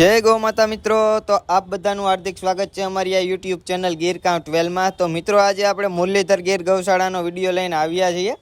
જય ગૌ માતા મિત્રો. તો આપ બધાનું હાર્દિક સ્વાગત છે અમારી આ યુટ્યુબ ચેનલ ગીર કાઉન્ટ ટ્વેલ્વમાં તો મિત્રો, આજે આપણે મુરલીધર ગીર ગૌશાળાનો વીડિયો લઈને આવ્યા છીએ.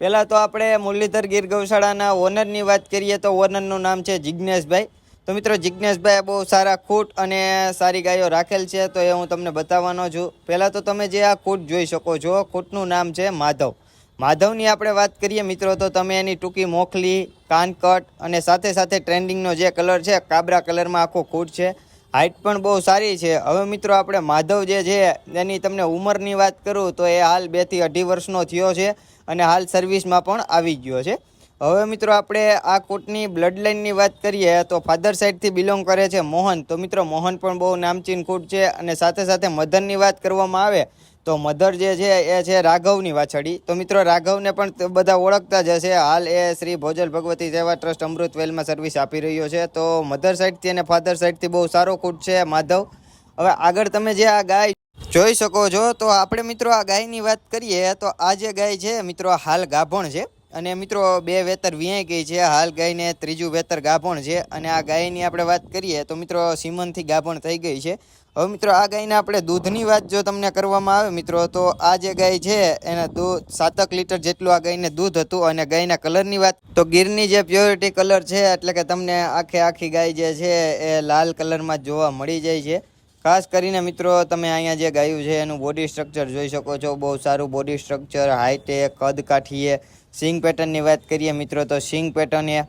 પહેલાં તો આપણે મુરલીધર ગીર ગૌશાળાના ઓનરની વાત કરીએ તો ઓનરનું નામ છે જિજ્ઞેશભાઈ તો મિત્રો જિજ્ઞેશભાઈ બહુ સારા ખૂટ અને સારી ગાયો રાખેલ છે, તો એ હું તમને બતાવવાનો છું. પહેલાં તો તમે જે આ ખૂટ જોઈ શકો છો, ખૂટનું નામ છે માધવ. માધવની આપણે વાત કરીએ મિત્રો, તો તમે એની ટૂંકી મોખલી, કાનકટ અને સાથે સાથે ટ્રેન્ડિંગનો જે કલર છે, કાબરા કલરમાં આખો ખૂટ છે. હાઇટ પણ બહુ સારી છે. હવે મિત્રો, આપણે માધવ જે છે, એની તમને ઉંમરની વાત કરું, તો એ હાલ બેથી અઢી વર્ષનો થયો છે અને હાલ સર્વિસમાં પણ આવી ગયો છે. હવે મિત્રો, આપણે આ કોટની બ્લડ લાઇનની વાત કરીએ, તો ફાધર સાઈડથી બિલોંગ કરે છે મોહન. તો મિત્રો, મોહન પણ બહુ નામચીન કૂટ છે અને સાથે સાથે મધરની વાત કરવામાં આવે તો મધર જે છે, એ છે રાઘવની વાછડી. તો મિત્રો, રાઘવને પણ બધા ઓળખતા જ હશે. હાલ એ શ્રી ભોજલ ભગવતી સેવા ટ્રસ્ટ અમૃતવેલમાં સર્વિસ આપી રહ્યો છે. તો મધર સાઈડથી અને ફાધર સાઈડથી બહુ સારો કૂટ છે, માધવ. હવે આગળ તમે જે આ ગાય જોઈ શકો છો, તો આપણે મિત્રો આ ગાયની વાત કરીએ, તો આ જે ગાય છે, મિત્રો, હાલ ગાભણ છે. અને મિત્રો, બે વેતર વિયાઈ ગઈ છે. હાલ ગાયને ત્રીજું વેતર ગાભણ છે. અને આ ગાયની આપણે વાત કરીએ તો મિત્રો, સીમનથી ગાભણ થઈ ગઈ છે. હવે મિત્રો, આ ગાયના આપણે દૂધની વાત જો તમને કરવામાં આવે મિત્રો, તો આ જે ગાય છે, એના દૂધ સાતક લીટર જેટલું આ ગાયને દૂધ હતું અને ગાયના કલરની વાત, તો ગીરની જે પ્યોરિટી કલર છે, એટલે કે તમને આખે આખી ગાય જે છે, એ લાલ કલરમાં જોવા મળી જાય છે. ખાસ કરીને મિત્રો, તમે અહીંયા જે ગાયું છે, એનું બોડી સ્ટ્રક્ચર જોઈ શકો છો. બહુ સારું બોડી સ્ટ્રક્ચર હાઇટે કદ કાઠીએ સિંગ પેટર્નની વાત કરીએ મિત્રો, તો સિંગ પેટર્ન એ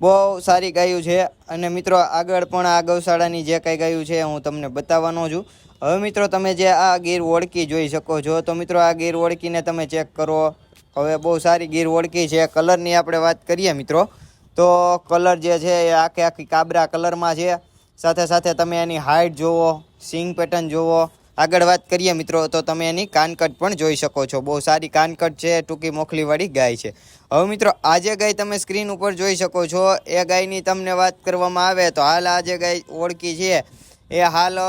બહુ સારી ગાયું છે. અને મિત્રો, આગળ પણ આ ગૌશાળાની જે કાંઈ ગાયું છે, હું તમને બતાવવાનો છું. હવે મિત્રો, તમે જે આ ગીર ઓળખી જોઈ શકો છો, તો મિત્રો, આ ગીર ઓળખીને તમે ચેક કરો. હવે બહુ સારી ગીર ઓળખી છે. કલરની આપણે વાત કરીએ મિત્રો, તો કલર જે છે એ આખે આખી કાબરા કલરમાં છે. સાથે સાથે તમે એની હાઇટ જુઓ. સિંગ પેટર્ન જુઓ. આગળ વાત કરીએ મિત્રો, તો તમે એની કાનકટ પણ જોઈ શકો છો. બહુ સારી કાનકટ છે, ટૂંકી મોખલીવાળી ગાય છે. હવે મિત્રો આ જે ગાય તમે સ્ક્રીન ઉપર જોઈ શકો છો. એ ગાયની તમને વાત કરવામાં આવે તો હાલ આ જે ગાય ઓળખી છે. એ હાલ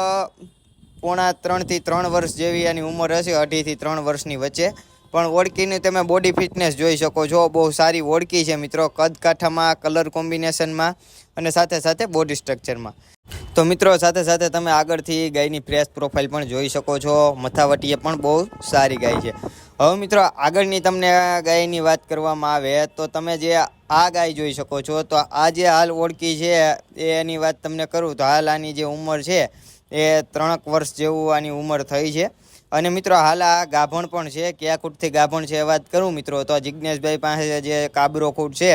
પોણા ત્રણથી ત્રણ વર્ષ જેવી એની ઉંમર હશે અઢીથી ત્રણ વર્ષની વચ્ચે. પણ ઓળખીની તમે બોડી ફિટનેસ જોઈ શકો છો. બહુ સારી ઓળખી છે મિત્રો, કદકાઠામાં કલર કોમ્બિનેશનમાં અને સાથે સાથે બોડી સ્ટ્રક્ચરમાં તો મિત્રો, સાથે સાથે તમે આગળથી ગાયની ફ્રેશ પ્રોફાઇલ પણ જોઈ શકો છો. મથાવટીએ પણ બહુ સારી ગાય છે. હવે મિત્રો, આગળની તમને ગાયની વાત કરવામાં આવે તો તમે જે આ ગાય જોઈ શકો છો, તો આ જે હાલ ઓળખી છે, એની વાત તમને કરું, તો હાલ આની જે ઉંમર છે, એ ત્રણક વર્ષ જેવું આની ઉંમર થઈ છે. અને મિત્રો, હાલ આ ગાભણ પણ છે, કયા ખૂટથી ગાભણ છે એ વાત કરું મિત્રો, તો જિજ્ઞેશભાઈ પાસે જે કાબરો ખૂટ છે,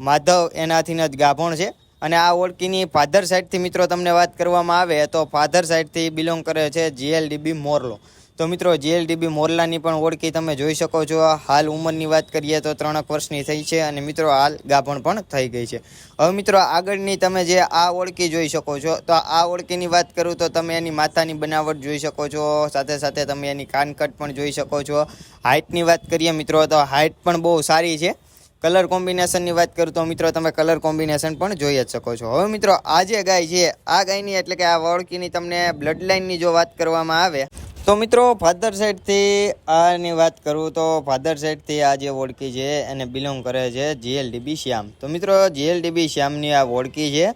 માધવ એનાથી જ ગાભણ છે. અને આ ઓળખીની ફાધર સાઈડથી મિત્રો તમને વાત કરવામાં આવે તો ફાધર સાઈડથી બિલોંગ કરે છે જીએલડીબી મોરલો. તો મિત્રો જીએલડીબી મોરલાની પણ ઓળખી તમે જોઈ શકો છો. હાલ ઉંમરની વાત કરીએ તો ત્રણક વર્ષની થઈ છે અને મિત્રો, હાલ ગાભણ પણ થઈ ગઈ છે. હવે મિત્રો, આગળની તમે જે આ ઓળખી જોઈ શકો છો, તો આ ઓળખીની વાત કરું તો તમે એની માથાની બનાવટ જોઈ શકો છો. સાથે સાથે તમે એની કાનકટ પણ જોઈ શકો છો. હાઇટની વાત કરીએ મિત્રો, તો હાઇટ પણ બહુ સારી છે. કલર કોમ્બિનેશનની વાત કરું તો મિત્રો તમે કલર કોમ્બિનેશન પણ જોઈ જ શકો છો. હવે મિત્રો આ જે ગાય છે, આ ગાયની એટલે કે આ વળકીની તમને બ્લડ લાઇનની જો વાત કરવામાં આવે, તો મિત્રો ફાધર સાઈડથી આની વાત કરું તો ફાધર સાઈડથી આ જે ઓળખી છે એને બિલોંગ કરે છે જીએલડીબી શ્યામ. તો મિત્રો જીએલડીબી શ્યામની આ ઓળખી છે,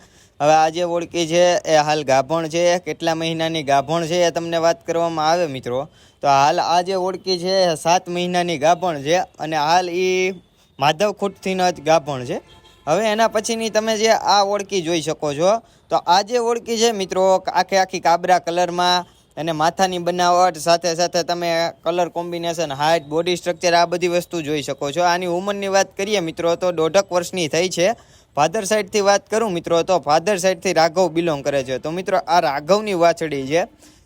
હવે આ જે ઓળખી છે એ હાલ ગાભણ છે, કેટલા મહિનાની ગાભણ છે એ તમને વાત કરવામાં આવે મિત્રો. તો હાલ આ જે ઓળખી છે સાત મહિનાની ગાભણ છે અને હાલ એ માધવ ખૂટથી જ ગાભણ છે. હવે એના પછીની તમે જે આ ઓળખી જોઈ શકો છો, તો આ જે ઓળખી છે મિત્રો, આખે આખી કાબરા કલરમાં અને માથાની બનાવટ, સાથે સાથે તમે colour combination height body structure આ બધી વસ્તુ જોઈ શકો છો. આની ઉંમરની વાત કરીએ મિત્રો, તો દોઢક વર્ષની થઈ છે. ફાધર સાઈડથી વાત કરું મિત્રો, તો ફાધર સાઈડથી રાઘવ બિલોંગ કરે છે. તો મિત્રો, આ રાઘવની વાછડી છે.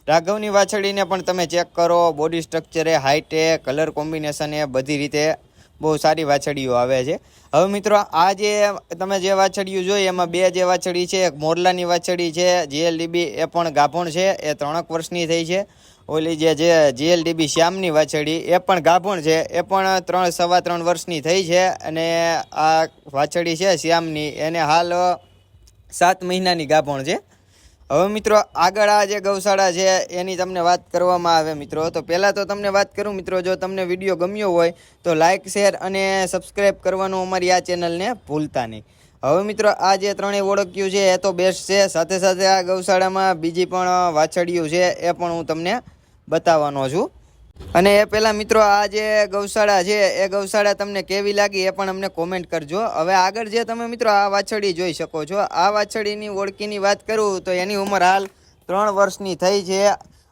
રાઘવની વાછડીને પણ તમે ચેક કરો બોડી સ્ટ્રક્ચરે હાઇટે કલર કોમ્બિનેશન બધી રીતે બહુ સારી વાછડીઓ આવે છે. હવે મિત્રો, આ જે તમે જે વાછડીઓ જોઈ, એમાં બે જે વાછડી છે, એક મોરલાની વાછડી છે, જીએલડીબી એ પણ ગાભણ છે, એ ત્રણક વર્ષની થઈ છે. ઓલી જે જે જીએલડીબી શ્યામની વાછડી, એ પણ ગાભણ છે, એ પણ ત્રણ, સવા ત્રણ વર્ષની થઈ છે અને આ વાછડી છે શ્યામની, એને હાલ સાત મહિનાની ગાભણ છે. હવે મિત્રો, આગળ આ જે ગૌશાળા છે, એની તમને વાત કરવામાં આવે મિત્રો. તો પહેલાં તો તમને વાત કરું મિત્રો, જો તમને વીડિયો ગમ્યો હોય, તો લાઇક શેર અને સબસ્ક્રાઈબ કરવાનું અમારી આ ચેનલને ભૂલતા નહીં. હવે મિત્રો, આ જે ત્રણેય ઓળખ્યું છે, એ તો બેસ્ટ છે. સાથે સાથે આ ગૌશાળામાં બીજી પણ વાછડિયું છે, એ પણ હું તમને બતાવવાનો છું. અને એ પહેલાં મિત્રો, આ જે ગૌશાળા છે, એ ગૌશાળા તમને કેવી લાગી એ પણ અમને કોમેન્ટ કરજો. હવે આગળ જે તમે મિત્રો આ વાછડી જોઈ શકો છો, આ વાછડીની ઓળખીની વાત કરું તો એની ઉંમર હાલ ત્રણ વર્ષની થઈ છે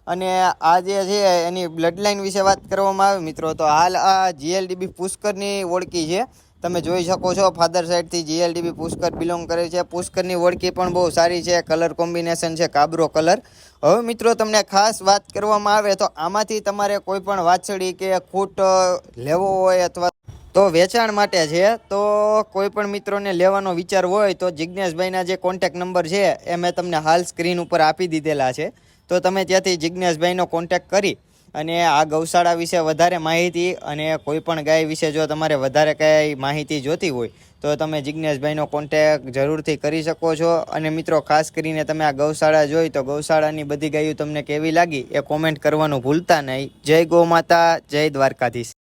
અને આ જે છે એની બ્લડ લાઇન વિશે વાત કરવામાં આવે મિત્રો, તો હાલ આ જીએલડીબી પુષ્કરની ઓળખી છે. તમે જોઈ શકો છો ફાધર સાઈડથી જીએલડીબી પુષ્કર બિલોંગ કરે છે. પુષ્કરની ઓળખી પણ બહુ સારી છે કલર કોમ્બિનેશન છે, કાબરો કલર હવે મિત્રો, તમને ખાસ વાત કરવામાં આવે તો આમાંથી તમારે કોઈ પણ વાછડી કે ખૂટ લેવો હોય અથવા તો વેચાણ માટે છે, તો કોઈ પણ મિત્રોને લેવાનો વિચાર હોય તો જિજ્ઞેશભાઈના જે કોન્ટેક નંબર છે, એ મેં તમને હાલ સ્ક્રીન ઉપર આપી દીધેલા છે. તો તમે ત્યાંથી જિજ્ઞેશભાઈનો કોન્ટેક કરી અને આ ગૌશાળા વિશે વધારે માહિતી અને કોઈપણ ગાય વિશે જો તમારે વધારે કાંઈ માહિતી જોતી હોય, તો તમે જિજ્ઞેશભાઈનો કોન્ટેક જરૂરથી કરી શકો છો. અને મિત્રો, ખાસ કરીને તમે આ ગૌશાળા જોઈ, તો ગૌશાળાની બધી ગાયો તમને કેવી લાગી એ કોમેન્ટ કરવાનું ભૂલતા નહીં. જય ગૌ માતા, જય દ્વારકાધીશ.